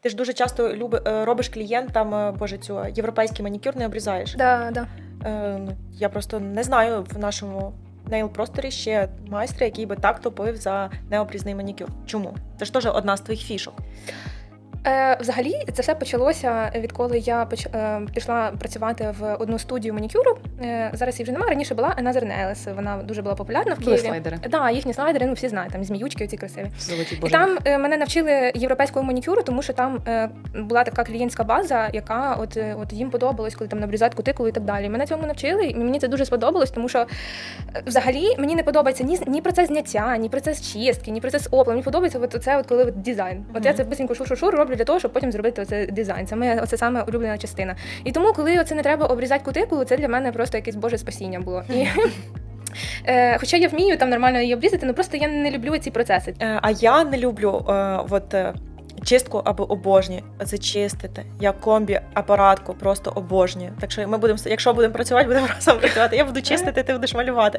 Ти ж дуже часто люби, е, робиш клієнтам, боже, цю європейський манікюр не обрізаєш. Да, да. Е, ну, я просто не знаю в нашому нейл-просторі ще майстра, який би так топив за необрізний манікюр. Чому? Це ж теж одна з твоїх фішок. Е, взагалі, це все почалося відколи я поч... е, пішла працювати в одну студію манікюру. Е, зараз її вже немає. Раніше була Another Nails. Вона дуже була популярна в Були Києві. слайдери. Да, їхні слайдери, ну всі знають, там зміючки оці красиві. Золоті І там е, мене навчили європейському манікюру, тому що там е, була така клієнтська база, яка от, е, от їм подобалось, коли там набрізають кутикулу і так далі. Мене цьому навчили, і мені це дуже сподобалось, тому що е, взагалі мені не подобається ні, ні процес зняття, ні процес чистки, ні процес оплу. Мені подобається от це, от коли от дизайн. От я це бисенько шур-шур-шур роблю для того, щоб потім зробити оце дизайн. Це моя оце саме улюблена частина. І тому, коли оце не треба обрізати кутикулу, це для мене просто якесь боже спасіння було. І, е, хоча я вмію там нормально її обрізати, ну просто я не люблю ці процеси. Е, а я не люблю е, от, е, чистку або обожнюю. Це чистити. Я комбі апаратку просто обожнюю. Так що ми будемо, якщо будемо працювати, будемо разом працювати. Я буду чистити, ти будеш малювати.